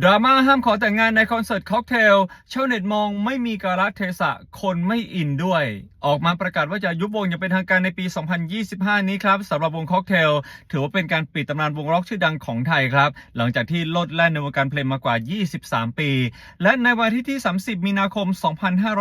ดราม่าห้ามขอแต่งงานในคอนเสิร์ตค็อกเทลชาวเน็ตมองไม่มีกาลเทศะคนไม่อินด้วย ออกมาประกาศว่าจะยุบวงอย่างเป็นทางการในปี 2025 นี้ครับสำหรับวงค็อกเทลถือว่าเป็นการปิดตำนานวงร็อกชื่อดังของไทยครับ หลังจากที่ลดแล่นในวงการเพลงมากว่า 23 ปี และในวันที่ที่ 30 มีนาคม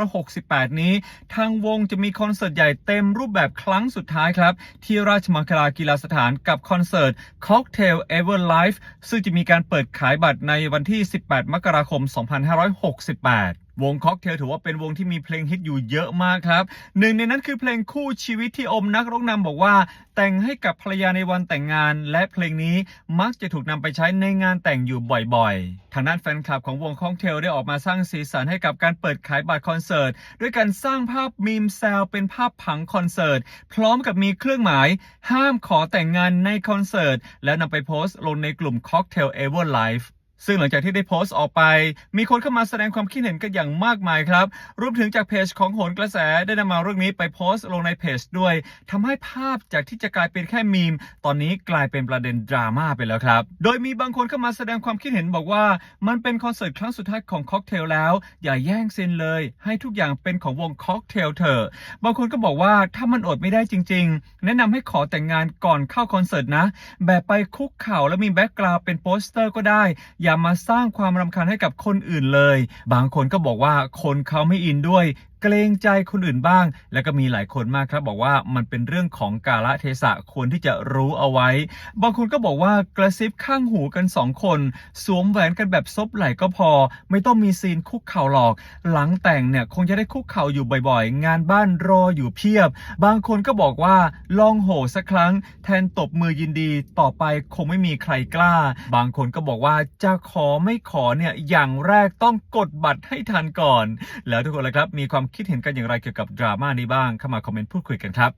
2568 นี้ ทางวงจะมีคอนเสิร์ตใหญ่เต็มรูปแบบครั้งสุดท้ายครับ ที่ราชมังคลากีฬาสถานกับคอนเสิร์ต Cocktail Ever Life ซึ่งจะมีการเปิดขายบัตรในวันที่ 18 มกราคม 2568 วงค็อกเทลถือว่าเป็นวงที่มีเพลงฮิตอยู่เยอะมากครับ หนึ่งในนั้นคือเพลงคู่ชีวิตที่อมนักร้องนำบอกว่า แต่งให้กับภรรยาในวันแต่งงาน และเพลงนี้มักจะถูกนำไปใช้ในงานแต่งอยู่บ่อยๆ ทางด้านแฟนคลับของวงค็อกเทลได้ออกมาสร้างสีสันให้กับการเปิดขายบัตรคอนเสิร์ตด้วยการสร้างภาพมีมแซลเป็นภาพผังคอนเสิร์ตพร้อมกับมีเครื่องหมาย ห้ามขอแต่งงานในคอนเสิร์ตและนำไปโพสต์ลงในกลุ่ม Cocktail Ever Life ซึ่งหลังจากที่ได้โพสต์ออกไป มีคนเข้ามาแสดงความคิดเห็นกันอย่างมากมายครับ รวมถึงจากเพจของโหนกระแสได้นำมาเรื่องนี้ไปโพสต์ลงในเพจด้วยทำให้ภาพจากที่จะกลายเป็นแค่มีม ตอนนี้กลายเป็นประเด็นดราม่าไปแล้วครับ โดยมีบางคนเข้ามาแสดงความคิดเห็นบอกว่า มันเป็นคอนเสิร์ตครั้งสุดท้ายของค็อกเทลแล้ว อย่าแย่งซีนเลย ให้ทุกอย่างเป็นของวงค็อกเทลเถอะบางคนก็บอกว่าถ้ามันอดไม่ได้จริง ๆ แนะนำให้ขอแต่งงานก่อนเข้าคอนเสิร์ตนะ แบบไปคุกเข่าแล้วมีแบ็กกราวด์เป็นโปสเตอร์ก็ได้อย่ามาสร้างความรำคาญให้กับคนอื่นเลย บางคนก็บอกว่าคนเขาไม่อินด้วย เกรงใจคนอื่นบ้าง แล้วก็มีหลายคนมากครับ บอกว่ามันเป็นเรื่องของกาลเทศะควรที่จะรู้เอาไว้ บางคนก็บอกว่ากระซิบข้างหูกันสองคน สวมแหวนกันแบบซบไหล่ก็พอ ไม่ต้องมีซีนคุกเข่าหรอก หลังแต่งเนี่ยคงจะได้คุกเข่าอยู่บ่อยๆ งานบ้านรออยู่เพียบ บางคนก็บอกว่าลองโหสักครั้ง แทนตบมือยินดีต่อไปคงไม่มีใครกล้า บางคนก็บอกว่าจะขอไม่ขอเนี่ยอย่างแรกต้องกดบัตรให้ทันก่อน แล้วทุกคนละครับมีความคิดเห็นกันอย่างไรเกี่ยวกับดราม่านี้บ้างเข้ามาคอมเมนต์พูดคุยกันครับ